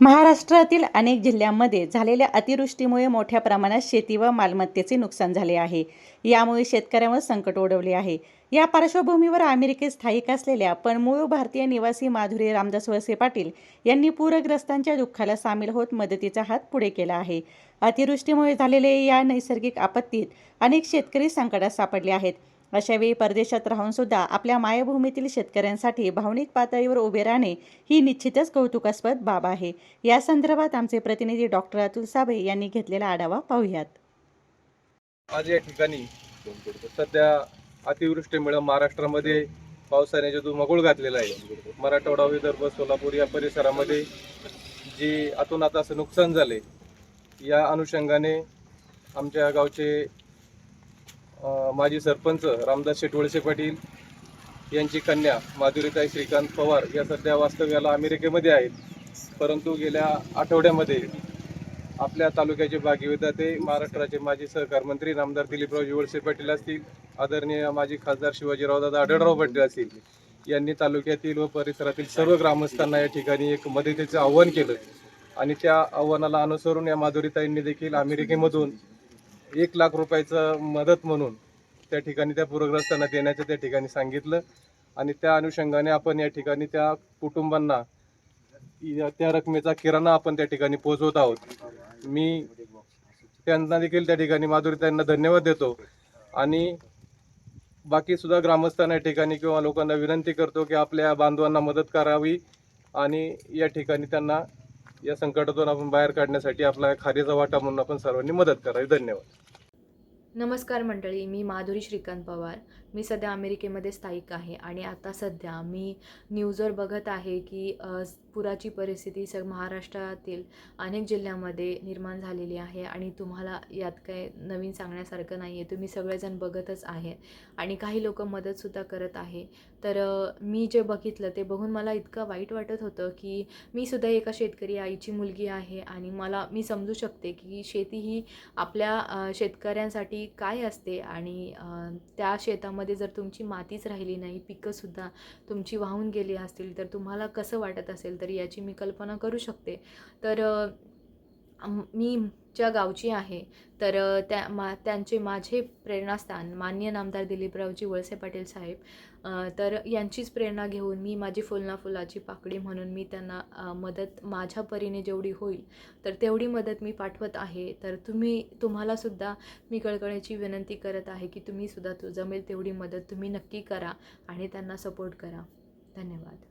महाराष्ट्रातील अनेक जिल्ह्यांमध्ये झालेल्या अतिवृष्टीमुळे मोठ्या प्रमाणात शेती व मालमत्तेचे नुकसान झाले आहे. यामुळे शेतकऱ्यांवर संकट ओढवले आहे. या पार्श्वभूमीवर अमेरिकेत स्थायिक असलेल्या पण मूळ भारतीय निवासी माधुरी रामदास वळसे पाटील यांनी पूरग्रस्तांच्या दुःखाला सामील होत मदतीचा हात पुढे केला आहे. अतिवृष्टीमुळे झालेल्या या नैसर्गिक आपत्तीत अनेक शेतकरी संकटात सापडले आहेत. अशावेळी परदेशात राहून सुद्धा आपल्या मायभूमीतील शेतकऱ्यांसाठी भावनिक पातळीवर उभे राहणे ही निश्चितच कौतुकास्पद बाब आहे. या संदर्भात आमचे प्रतिनिधी डॉक्टर अतुल साबळे यांनी घेतलेला आढावा पाहूयात. आज या ठिकाणी सध्या अतिवृष्टीमुळे महाराष्ट्रामध्ये पावसाने जो मगुळ घातलेला आहे मराठवाडा विदर्भ सोलापूर या परिसरामध्ये जी आता असं नुकसान झाले या अनुषंगाने आमच्या गावचे माजी सरपंच रामदास शेटवळसे पाटील यांची कन्या माधुरीताई श्रीकांत पवार या सध्या वास्तव्याला अमेरिकेमध्ये आहेत. परंतु गेल्या आठवड्यामध्ये आपल्या तालुक्याचे भागीविधाते महाराष्ट्राचे माजी सहकार मंत्री नामदार दिलीपराव वळसे पाटील असतील आदरणीय माजी खासदार शिवाजीराव दादा आढळराव पाटील असतील यांनी तालुक्यातील व परिसरातील सर्व ग्रामस्थांना या ठिकाणी एक मदतीचं आव्हान केलं. आणि त्या आव्हानाला अनुसरून या माधुरीताईंनी देखील अमेरिकेमधून एक लाख रुपयाचं मदत म्हणून त्या ठिकाणी त्या पूरग्रस्तांना देण्याचं त्या ठिकाणी सांगितलं. आणि त्या अनुषंगाने आपण या ठिकाणी त्या कुटुंबांना या- त्या रकमेचा किराणा आपण त्या ठिकाणी पोहोचवत आहोत. मी त्यांना देखील त्या ठिकाणी माधुरी त्यांना धन्यवाद देतो. आणि बाकी सुद्धा ग्रामस्थांना या ठिकाणी किंवा लोकांना विनंती करतो की आपल्या बांधवांना मदत करावी आणि या ठिकाणी त्यांना या संकटातून आपण बाहेर काढण्यासाठी आपला खारीचा वाटा म्हणून आपण सर्वांनी मदत करावी. धन्यवाद. नमस्कार मंडळी मी माधुरी श्रीकांत पवार. मी सध्या अमेरिकेमध्ये स्थायिक आहे आणि आता सध्या मी न्यूजवर बघत आहे की पुराची परिस्थिती स महाराष्ट्रातील अनेक जिल्ह्यामध्ये निर्माण झालेली आहे आणि तुम्हाला यात काय नवीन सांगण्यासारखं नाही आहे तुम्ही सगळेजण बघतच आहे आणि काही लोक मदतसुद्धा करत आहे. तर मी जे बघितलं ते बघून मला इतकं वाईट वाटत होतं की मी सुद्धा एका शेतकरी आईची मुलगी आहे आणि मला मी समजू शकते की शेती ही आपल्या शेतकऱ्यांसाठी शेतकऱ्यांसाठी काय असते आणि त्या शेतामध्ये जर तुमची मातीच राहिली नाही पिकंसुद्धा तुमची वाहून गेली असतील तर तुम्हाला कसं वाटत असेल? तर याची मी कल्पना करू शकते. तर मी ज्या गावची आहे तर त्या मा त्यांचे माझे प्रेरणास्थान मान्य नामदार दिलीपरावजी वळसे पाटील साहेब तर यांचीच प्रेरणा घेऊन मी माझी फुलना फुलाची पाकळी म्हणून मी त्यांना मदत माझ्या परीने जेवढी होईल तर तेवढी मदत मी पाठवत आहे. तर तुम्ही तुम्हालासुद्धा मी कळकळीची विनंती करत आहे की तुम्हीसुद्धा तू जमेल तेवढी मदत तुम्ही नक्की करा आणि त्यांना सपोर्ट करा. धन्यवाद.